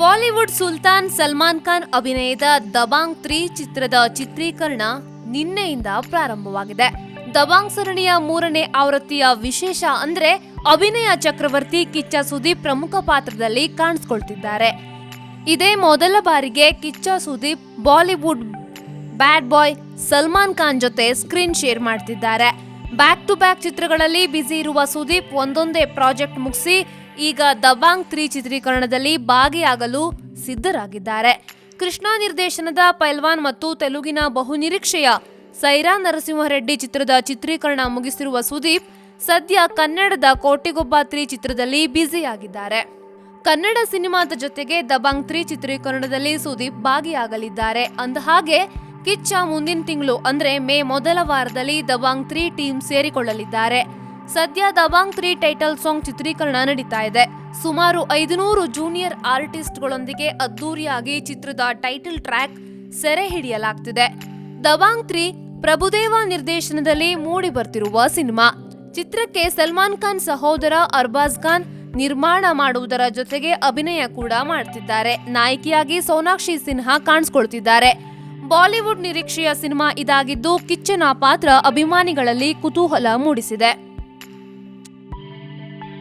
Bollywood Sultan Salman Khan ಅಭಿನಯದ Dabang three ಚಿತ್ರದ ಚಿತ್ರೀಕರಣ ನಿನ್ನೆಯಿಂದ ಪ್ರಾರಂಭವಾಗಿದೆ. ದಬಾಂಗ್ ಸರಣಿಯ ಮೂರನೇ ಆವೃತ್ತಿಯ ವಿಶೇಷ ಅಂದ್ರೆ ಅಭಿನಯ ಚಕ್ರವರ್ತಿ ಕಿಚ್ಚ ಸುದೀಪ್ ಪ್ರಮುಖ ಪಾತ್ರದಲ್ಲಿ ಕಾಣಿಸ್ಕೊಳ್ತಿದ್ದಾರೆ. ಇದೇ ಮೊದಲ ಬಾರಿಗೆ Kichcha Sudeep Bollywood bad boy Salman Khan ಜೊತೆ ಸ್ಕ್ರೀನ್ ಶೇರ್ ಮಾಡ್ತಿದ್ದಾರೆ. ಬ್ಯಾಕ್ ಟು ಬ್ಯಾಕ್ ಚಿತ್ರಗಳಲ್ಲಿ ಬ್ಯುಸಿ ಇರುವ ಸುದೀಪ್ ಒಂದೊಂದೇ ಪ್ರಾಜೆಕ್ಟ್ ಮುಗಿಸಿ ಈಗ ದಬಾಂಗ್ ತ್ರೀ ಚಿತ್ರೀಕರಣದಲ್ಲಿ ಭಾಗಿಯಾಗಲು ಸಿದ್ಧರಾಗಿದ್ದಾರೆ. ಕೃಷ್ಣ ನಿರ್ದೇಶನದ ಪೈಲ್ವಾನ್ ಮತ್ತು ತೆಲುಗಿನ ಬಹುನಿರೀಕ್ಷೆಯ ಸೈರಾ ನರಸಿಂಹರೆಡ್ಡಿ ಚಿತ್ರದ ಚಿತ್ರೀಕರಣ ಮುಗಿಸಿರುವ ಸುದೀಪ್, ಸದ್ಯ ಕನ್ನಡದ ಕೋಟಿಗೊಬ್ಬ ತ್ರೀ ಚಿತ್ರದಲ್ಲಿ ಬ್ಯುಸಿಯಾಗಿದ್ದಾರೆ. ಕನ್ನಡ ಸಿನಿಮಾದ ಜೊತೆಗೆ ದಬಾಂಗ್ ತ್ರೀ ಚಿತ್ರೀಕರಣದಲ್ಲಿ ಸುದೀಪ್ ಭಾಗಿಯಾಗಲಿದ್ದಾರೆ. ಅಂದಹಾಗೆ ಕಿಚ್ಚ ಮುಂದಿನ ತಿಂಗಳು ಅಂದ್ರೆ ಮೇ ಮೊದಲ ವಾರದಲ್ಲಿ ದಬಾಂಗ್ ತ್ರೀ ಟೀಮ್ ಸೇರಿಕೊಳ್ಳಲಿದ್ದಾರೆ. ಸದ್ಯ ದಬಾಂಗ್ ತ್ರೀ ಟೈಟಲ್ ಸಾಂಗ್ ಚಿತ್ರೀಕರಣ ನಡೀತಾ ಇದೆ. ಸುಮಾರು ಐದುನೂರು ಜೂನಿಯರ್ ಆರ್ಟಿಸ್ಟ್ಗಳೊಂದಿಗೆ ಅದ್ದೂರಿಯಾಗಿ ಚಿತ್ರದ ಟೈಟಲ್ ಟ್ರ್ಯಾಕ್ ಸೆರೆ ಹಿಡಿಯಲಾಗ್ತಿದೆ. ದಬಾಂಗ್ ತ್ರೀ ಪ್ರಭುದೇವ ನಿರ್ದೇಶನದಲ್ಲಿ ಮೂಡಿ ಬರ್ತಿರುವ ಸಿನಿಮಾ. ಚಿತ್ರಕ್ಕೆ ಸಲ್ಮಾನ್ ಖಾನ್ ಸಹೋದರ ಅರ್ಬಾಜ್ ಖಾನ್ ನಿರ್ಮಾಣ ಮಾಡುವುದರ ಜೊತೆಗೆ ಅಭಿನಯ ಕೂಡ ಮಾಡ್ತಿದ್ದಾರೆ. ನಾಯಕಿಯಾಗಿ ಸೋನಾಕ್ಷಿ ಸಿನ್ಹಾ ಕಾಣಿಸ್ಕೊಳ್ತಿದ್ದಾರೆ. ಬಾಲಿವುಡ್ ನಿರೀಕ್ಷೆಯ ಸಿನಿಮಾ ಇದಾಗಿದ್ದು ಕಿಚ್ಚನ ಪಾತ್ರ ಅಭಿಮಾನಿಗಳಲ್ಲಿ ಕುತೂಹಲ ಮೂಡಿಸಿದೆ.